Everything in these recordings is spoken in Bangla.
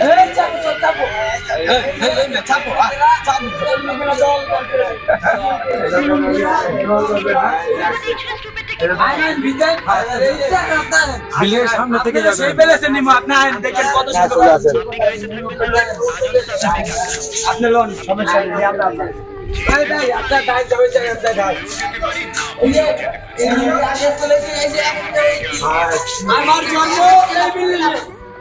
হ্যাঁ বিলের সামনে থেকে সেই বেলেছে নিমো আপনি আইন দেখেন কত সুন্দর আপনি লোন সমস্যা নেই আমরা আমরা ভাই ভাই আপনার যাবে আপনার যে আমার জন্ম এই বিল্ডিং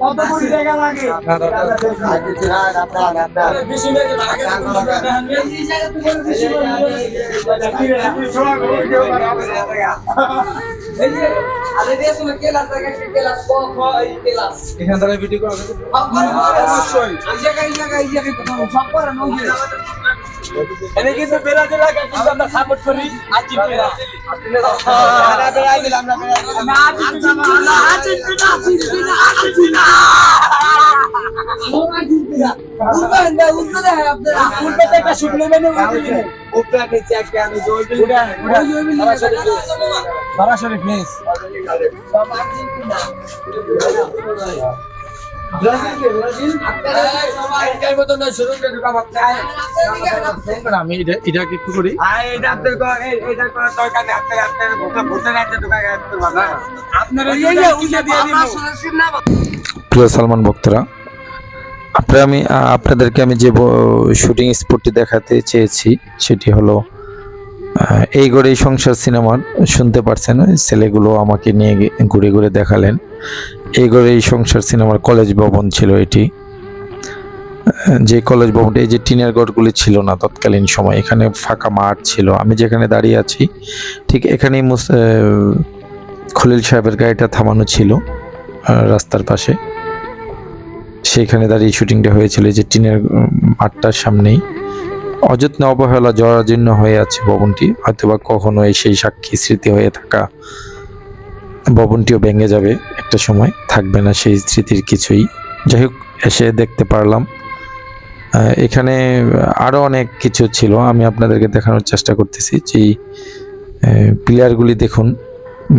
কত কোটি টাকা লাগে বেশি বেশি লাগে এই কেলাস এখান থেকে ভিডিও করা যাবে? অবশ্যই। এই জায়গা এই জায়গা এই জায়গা সব করে নয় এনে কিন্তু বেরাজে লাগে কিন্তু আমরা সাপোর্ট করি। আজি বেরা আমরা বেরাই দিলাম আমরা বেরাই দিলাম। না আজি না আজি না আজি না আজি না। উল্টা উল্টা আপনারা। উল্টা থেকে শুনলে মানে উপরে নিচে একটা আমি জয় বিল সরাসরি আমি এটা একটু করি। প্রিয় সালমান ভক্তরা আপনারা আমি আপনাদেরকে আমি যে শুটিং স্পটটি দেখাতে চেয়েছি, সেটি হলো এই গড়ে সংসার সিনেমার, শুনতে পারছেন, ছেলেগুলো আমাকে নিয়ে ঘুরে ঘুরে দেখালেন। এই গড়ে সংসার সিনেমার কলেজ ভবন ছিল এটি। যে কলেজ ভবনটি, এই যে টিনের গড়গুলি ছিল না তৎকালীন সময়, এখানে ফাঁকা মাঠ ছিল। আমি যেখানে দাঁড়িয়ে আছি, ঠিক এখানেই খলিল সাহেবের গাড়িটা থামানো ছিল রাস্তার পাশে। সেইখানে দাঁড়িয়ে শুটিংটা হয়েছিল যে টিনের মাঠটার সামনেই। অযত্নে অবহেলা, জরাজীর্ণ হয়ে আছে ভবনটি। হয়তোবা কখনো সেই সাক্ষী স্মৃতি হয়ে থাকা ভবনটিও ভেঙে যাবে একটা সময়। থাকবে না সেই স্মৃতির কিছুই। যাই হোক, এসে দেখতে পারলাম। এখানে আরও অনেক কিছু ছিল, আমি আপনাদেরকে দেখানোর চেষ্টা করতেছি। যে প্লেয়ারগুলি দেখুন,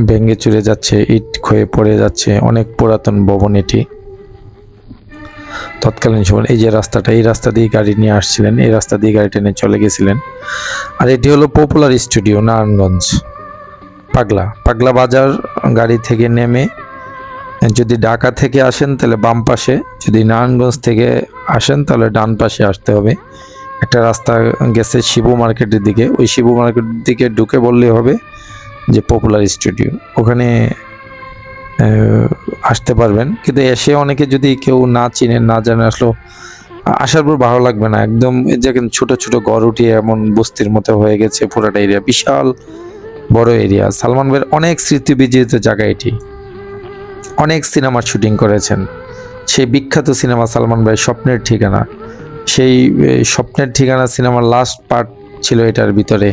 ভেঙে চুরে যাচ্ছে, ইট ক্ষয়ে পড়ে যাচ্ছে, অনেক পুরাতন ভবন এটি। তৎকালীন সময় এই যে রাস্তাটা, এই রাস্তা দিয়ে গাড়ি নিয়ে আসছিলেন, এই রাস্তা দিয়ে গাড়ি টেনে চলে গেছিলেন। আর এটি হলো পপুলার স্টুডিও, নারায়ণগঞ্জ। পাগলা পাগলা বাজার গাড়ি থেকে নেমে, যদি ঢাকা থেকে আসেন তাহলে বাম পাশে, যদি নারায়ণগঞ্জ থেকে আসেন তাহলে ডান পাশে আসতে হবে। একটা রাস্তা গেছে শিবু মার্কেটের দিকে, ওই শিবু মার্কেটের দিকে ঢুকে বললেই হবে যে পপুলার স্টুডিও। ওখানে আসতে পারবেন। কিন্তু এসে অনেকে যদি কেউ না চিনেন, না জানে আসলো আসার পর ভালো লাগবে না। একদম দেখেন ছোট ছোট ঘর উঠিয়ে এমন বস্তির মতো হয়ে গেছে, পুরাটা এরিয়া বিশাল বড় এরিয়া সালমান ভাইয়ের অনেক স্মৃতি বিজড়িত জায়গা এটি। অনেক সিনেমার শুটিং করেছেন। সেই বিখ্যাত সিনেমা সালমান ভাই স্বপ্নের ঠিকানা। সেই স্বপ্নের ঠিকানা সিনেমার লাস্ট পার্ট ছিল এটার ভিতরে।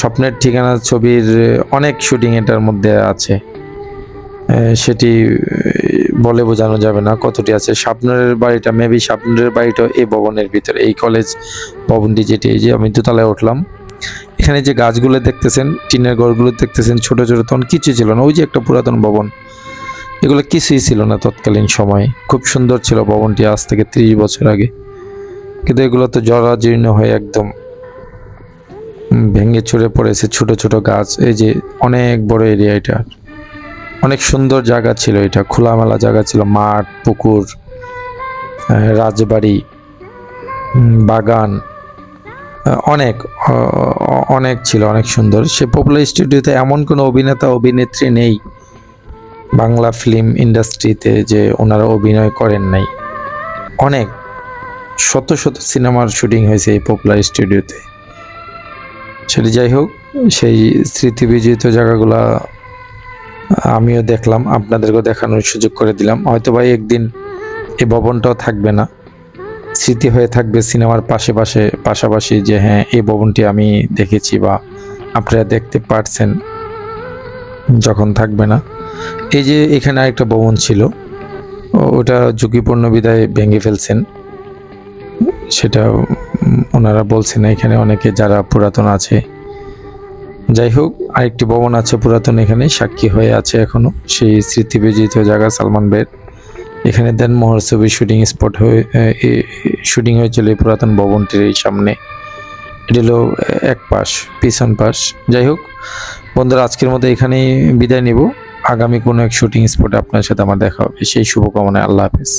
স্বপ্নের ঠিকানা ছবির অনেক শুটিং এটার মধ্যে আছে। সেটি বলে বোঝানো যাবে না কতটি আছে। স্বপ্নের বাড়িটা, মেবি স্বপ্নের বাড়িটা এই ভবনের ভিতরে, এই কলেজ ভবনটি যেটি, এই যে আমি দোতলায় উঠলাম। এখানে যে গাছগুলো দেখতেছেন, টিনের ঘরগুলো দেখতেছেন, ছোট ছোট তখন কিছু ছিল না। ওই যে একটা পুরাতন ভবন, এগুলো কিছুই ছিল না তৎকালীন সময়ে। খুব সুন্দর ছিল ভবনটি আজ থেকে ত্রিশ বছর আগে। কিন্তু এগুলো তো জরাজীর্ণ হয়ে একদম ভেঙে চুরে পড়েছে ছোট ছোট গাছ। এই যে অনেক বড় এরিয়া এটা। অনেক সুন্দর জায়গা ছিল এটা, খোলামেলা জায়গা ছিল, মাঠ, পুকুর রাজবাড়ি বাগান অনেক অনেক ছিল, অনেক সুন্দর। সে পপুলার স্টুডিওতে এমন কোনো অভিনেতা, অভিনেত্রী নেই বাংলা ফিল্ম ইন্ডাস্ট্রিতে যে ওনারা অভিনয় করেন নাই। অনেক, শত শত সিনেমার শুটিং হয়েছে এই পপুলার স্টুডিওতে সেটা যাই হোক, সেই স্মৃতি বিজড়িত জায়গাগুলা আমিও দেখলাম, আপনাদেরকেও দেখানোর সুযোগ করে দিলাম। হয়তো ভাই একদিন এই ভবনটাও থাকবে না। স্মৃতি হয়ে থাকবে সিনেমার পাশে পাশে, পাশাপাশি যে হ্যাঁ এই ভবনটি আমি দেখেছি বা আপনারা দেখতে পারছেন যখন থাকবে না। এই যে এখানে আরেকটা ভবন ছিল ওটা ঝুঁকিপূর্ণ বিদায় ভেঙে ফেলছেন। সেটা ওনারা বলছেন, এখানে অনেকে যারা পুরাতন আছে যাই হোক আরেকটি ভবন আছে পুরাতন এখানে, সাক্ষী হয়ে আছে এখনও। সেই স্মৃতি বিজিত জায়গা সালমান বের এখানে দেন মোহর শুটিং স্পট হয়ে শুটিং হয়েছিল এই পুরাতন ভবনটির এই সামনে। এটি হলো এক পাশ, পিছন পাশ। যাই হোক বন্ধুরা, আজকের মতো এখানেই বিদায় নিব। আগামী কোনো এক শুটিং স্পটে আপনার সাথে আমার দেখা হবে। সেই শুভকামনায় আল্লাহ হাফিজ।